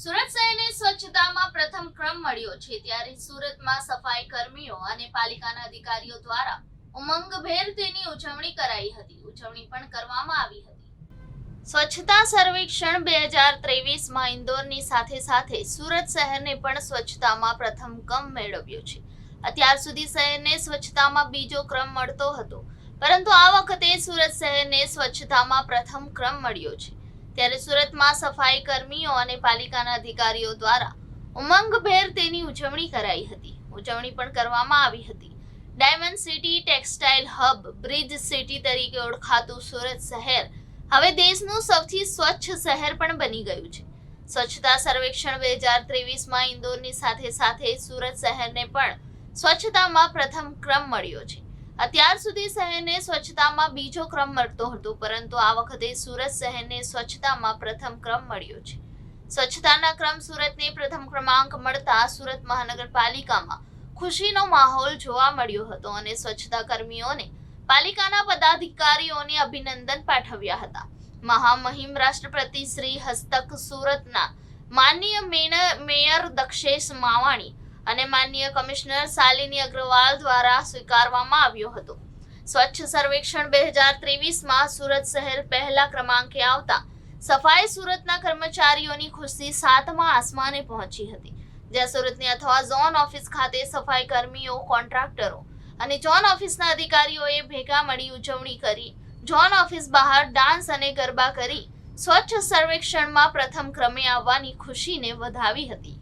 સુરત શહેરને સ્વચ્છતામાં પ્રથમ ક્રમ મળ્યો છે ત્યારે સુરતમાં સફાઈ કર્મીઓ અને પાલિકાના અધિકારીઓ દ્વારા ઉમંગભેર તેની ઉજવણી કરાઈ હતી. ઉજવણી પણ કરવામાં આવી હતી. સ્વચ્છતા સર્વેક્ષણ બે હજાર ત્રેવીસમાં ઇન્દોરની સાથે સાથે સુરત શહેરને પણ સ્વચ્છતામાં પ્રથમ ક્રમ મેળવ્યો છે. અત્યાર સુધી શહેરને સ્વચ્છતામાં બીજો ક્રમ મળતો હતો. પરંતુ આ વખતે સુરત શહેરને સ્વચ્છતામાં પ્રથમ ક્રમ મળ્યો છે. ત્યારે સુરતમાં સફાઈ કર્મીઓ અને પાલિકાના અધિકારીઓ દ્વારા ઉમંગભેર તેની ઉજવણી કરાઈ હતી. ઉજવણી પણ કરવામાં આવી હતી. Diamond city textile hub, bridge city તરીકે ઓળખાતું સુરત શહેર હવે દેશનું સૌથી સ્વચ્છ શહેર પણ બની ગયું છે. સ્વચ્છતા સર્વેક્ષણ બે હજાર ત્રેવીસમાં ઇન્દોરની સાથે સાથે સુરત શહેરને પણ સ્વચ્છતામાં પ્રથમ ક્રમ મળ્યો છે. અત્યાર સુધી શહેરને સ્વચ્છતામાં બીજો ક્રમ મળતો હતો, પરંતુ આ વખતે સુરત શહેરને સ્વચ્છતામાં પ્રથમ ક્રમ મળ્યો છે. સ્વચ્છતાના ક્રમ સુરતને પ્રથમ ક્રમાંક મળતા સુરત મહાનગરપાલિકામાં ખુશીનો માહોલ જોવા મળ્યો હતો અને સ્વચ્છતા કર્મીઓને પાલિકાના પદાધિકારીઓને અભિનંદન પાઠવ્યા હતા. મહામહિમ રાષ્ટ્રપતિ શ્રી હસ્તક સુરતના માનનીય મેન- મેયર દક્ષેશ માવાણી અને માનનીય કમિશનર શાલિની અગ્રવાલ દ્વારા સ્વીકારવામાં આવ્યો હતો. સ્વચ્છ સર્વેક્ષણ બે હજાર ત્રેવીસમાં સુરત શહેર પહેલા ક્રમાંકે આવતા સફાઈ સુરતના કર્મચારીઓની ખુશી સાતમા આસમાને પહોંચી હતી, જ્યાં સુરતની અથવા ઝોન ઓફિસ ખાતે સફાઈ કર્મીઓ, કોન્ટ્રાક્ટરો અને ઝોન ઓફિસના અધિકારીઓએ ભેગા મળી ઉજવણી કરી, ઝોન ઓફિસ બહાર ડાન્સ અને ગરબા કરી સ્વચ્છ સર્વેક્ષણમાં પ્રથમ ક્રમે આવવાની ખુશીને વધાવી હતી.